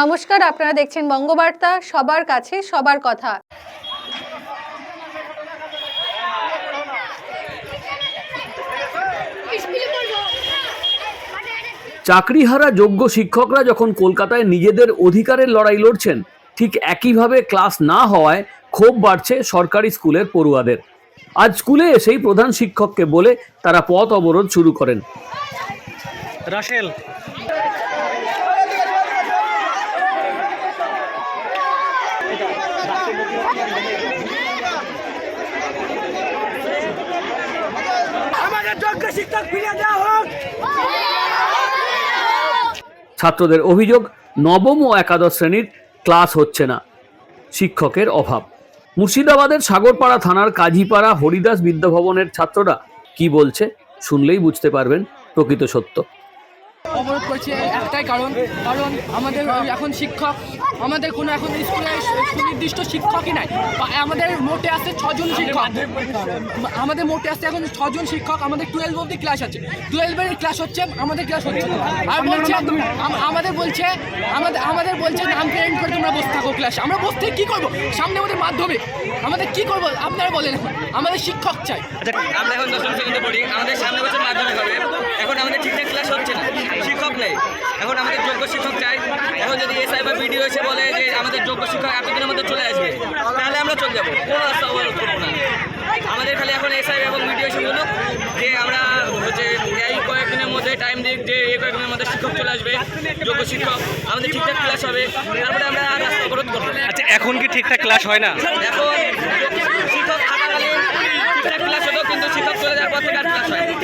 নমস্কার আপনারা দেখছেন বঙ্গবার্তা সবার কাছে সবার কথা। চাকরিহারা যোগ্য শিক্ষকরা যখন কলকাতায় নিজেদের অধিকারের লড়াই লড়ছেন ঠিক একইভাবে ক্লাস না হওয়ায় ক্ষোভ বাড়ছে সরকারি স্কুলের পড়ুয়াদের। আজ স্কুলে এসেই প্রধান শিক্ষককে বলে তারা পথ অবরোধ শুরু করেন। ছাত্রদের অভিযোগ, নবম ও একাদশ শ্রেণির ক্লাস হচ্ছে না। শিক্ষকের অভাব। মুর্শিদাবাদের সাগরপাড়া থানার কাজীপাড়া হরিদাস বিদ্যাভবনের ছাত্ররা কি বলছে শুনলেই বুঝতে পারবেন প্রকৃত সত্য। অবরোধ করছি একটাই কারণ কারণ আমাদের এখন শিক্ষক, আমাদের কোনো এখন স্কুলে সুনির্দিষ্ট শিক্ষকই নাই। আমাদের মোটে আছে ছজন শিক্ষক। আমাদের মোটে আছে এখন ছজন শিক্ষক, আমাদের টুয়েলভ অব্দি ক্লাস আছে। টুয়েলভের ক্লাস হচ্ছে, আমাদের ক্লাস হচ্ছে। আর বলছে আমাদের বলছে, আমাদের আমাদের বলছে নাম প্রেরণ করে তোমরা বসে থাকো ক্লাস আমরা বসে থেকে কী করব? সামনে আমাদের মাধ্যমিক। আমাদের কী করব? আপনারা বলেন আমাদের শিক্ষক চাই। আমরা এখন দশম শ্রেণীতে পড়ি। আমাদের সামনে বছর মাধ্যমিক হবে। এখন আমাদের ঠিকঠাক ক্লাস হচ্ছে না। শিক্ষক নেই। এখন আমাদের যোগ্য শিক্ষক চাই। এখন যদি এসআই বা ভিডিও এসে বলে যে আমাদের যোগ্য শিক্ষক এতদিনের মধ্যে চলে আসবে তাহলে আমরা চলে যাব। কোনো রাস্তা অবরোধ করব না। আমাদের খালি এখন এসআই এবং ভিডিও এসে বলুক যে আমরা হচ্ছে এই কয়েকদিনের মধ্যে টাইম দিক যে এই কয়েকদিনের মধ্যে শিক্ষক চলে আসবে যোগ্য শিক্ষক আমাদের ঠিকঠাক ক্লাস হবে তারপরে আমরা রাস্তা অবরোধ করব আচ্ছা এখন কি ঠিকঠাক ক্লাস হয় না? এখন শিক্ষক থাকাকালীন ঠিকঠাক ক্লাস হতো কিন্তু শিক্ষক চলে যাওয়ার পর থেকে আর ক্লাস হয় না।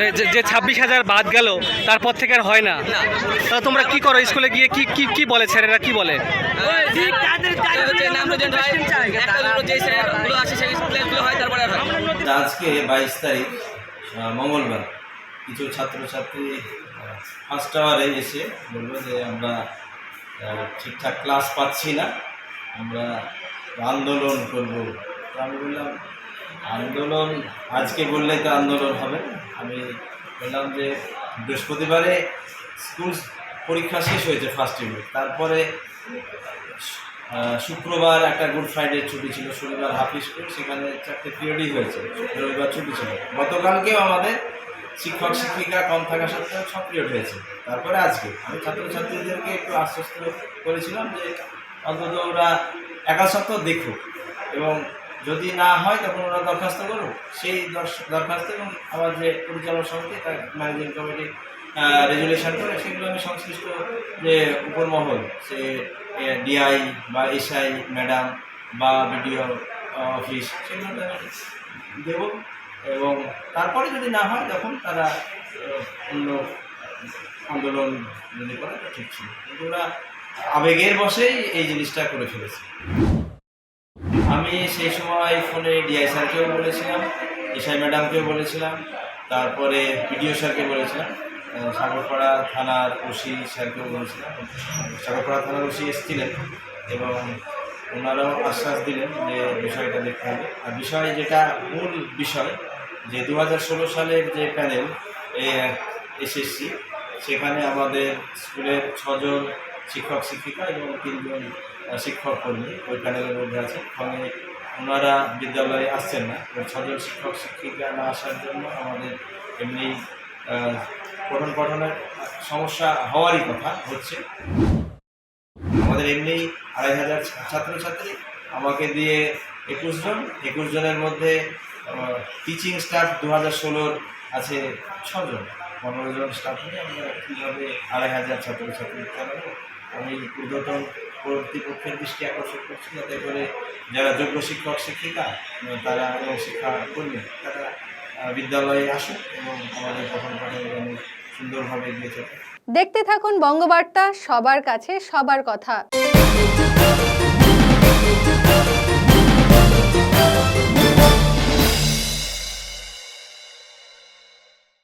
মানে যে ছাব্বিশ হাজার বাদ গেল, তারপর থেকে আর হয় না। তাহলে তোমরা কি করো? স্কুলে গিয়ে কি কি কি বলে স্যারেরা? কি বলে? তা আজকে বাইশ তারিখ মঙ্গলবার। কিছু ছাত্রছাত্রী ফার্স্ট আওয়ারে এসে বলল যে আমরা ঠিকঠাক ক্লাস পাচ্ছি না। আমরা আন্দোলন করব। তো আমি বললাম, আন্দোলন, আজকে বললে তো আন্দোলন হবে। আমি বললাম যে বৃহস্পতিবারে স্কুল পরীক্ষা শেষ হয়েছে ফার্স্ট ইউনিট তারপরে শুক্রবার একটা গুড ফ্রাইডে ছুটি ছিল, শনিবার হাফ স্কুল সেখানে চারটে পিরিয়ডই হয়েছে, রবিবার ছুটি ছিল। গতকালকেও আমাদের শিক্ষক, শিক্ষিকা কম থাকা সত্ত্বেও সব পিরিয়ড হয়েছে। তারপরে আজকে আমি ছাত্রছাত্রীদেরকে একটু আশ্বস্ত করেছিলাম যে অন্তত ওরা একা সপ্তাহ দেখুক এবং যদি না হয়, তখন ওরা দরখাস্ত করুক। সেই দরখাস্ত এবং আমার যে পরিচালনা সমিতি, তার ম্যানেজিং কমিটি রেজুলেশন করে সেগুলো আমি সংশ্লিষ্ট যে উপরমহল, সে ডিআই বা এসআই ম্যাডাম বা বিডিও অফিস সেগুলো দেবো এবং তারপরে যদি না হয়, তখন তারা অন্য আন্দোলন যদি করে ঠিক ছিল। কিন্তু ওরা আবেগের বসেই এই জিনিসটা করে ফেলেছে। আমি সেই সময় ফোনে ডিআই স্যারকেও বলেছিলাম এসআই ম্যাডামকেও বলেছিলাম, তারপরে বিডিও স্যারকে বলেছিলাম সাগরপাড়া থানার ওসি স্যারকেও বলেছিলাম। সাগরপাড়া থানার ওসি এসেছিলেন এবং ওনারাও আশ্বাস দিলেন যে বিষয়টা দেখতে হবে। আর বিষয় যেটা মূল বিষয়, যে দু হাজার ষোলো সালের যে প্যানেল এসএসসি, সেখানে আমাদের স্কুলের ছজন শিক্ষক, শিক্ষিকা এবং তিনজন শিক্ষক কর্মী ওই প্যানেলের মধ্যে আছে ফলে ওনারা বিদ্যালয়ে আসছেন না। ছজন শিক্ষক, শিক্ষিকা না আসার জন্য আমাদের এমনি পঠন পাঠনের সমস্যা হওয়ারই কথা হচ্ছে। আমাদের এমনি আড়াই হাজার ছাত্রছাত্রী। আমাকে দিয়ে একুশ জন। একুশ জনের মধ্যে টিচিং স্টাফ দু হাজার ষোলোর আছে ছজন। পনেরো জন স্টাফ নিয়ে আমরা কীভাবে আড়াই হাজার ছাত্রছাত্রী আমি উদ্বোধন কর্তৃপক্ষের দৃষ্টি আকর্ষণ করছি যাতে করে যারা যোগ্য শিক্ষক, শিক্ষিকা তারা এবং শিক্ষা কর্মী, তারা বিদ্যালয়ে আসুক এবং আমাদের পঠন পাঠন সুন্দরভাবে এগিয়ে চলে দেখতে থাকুন বঙ্গবার্তা, সবার কাছে সবার কথা।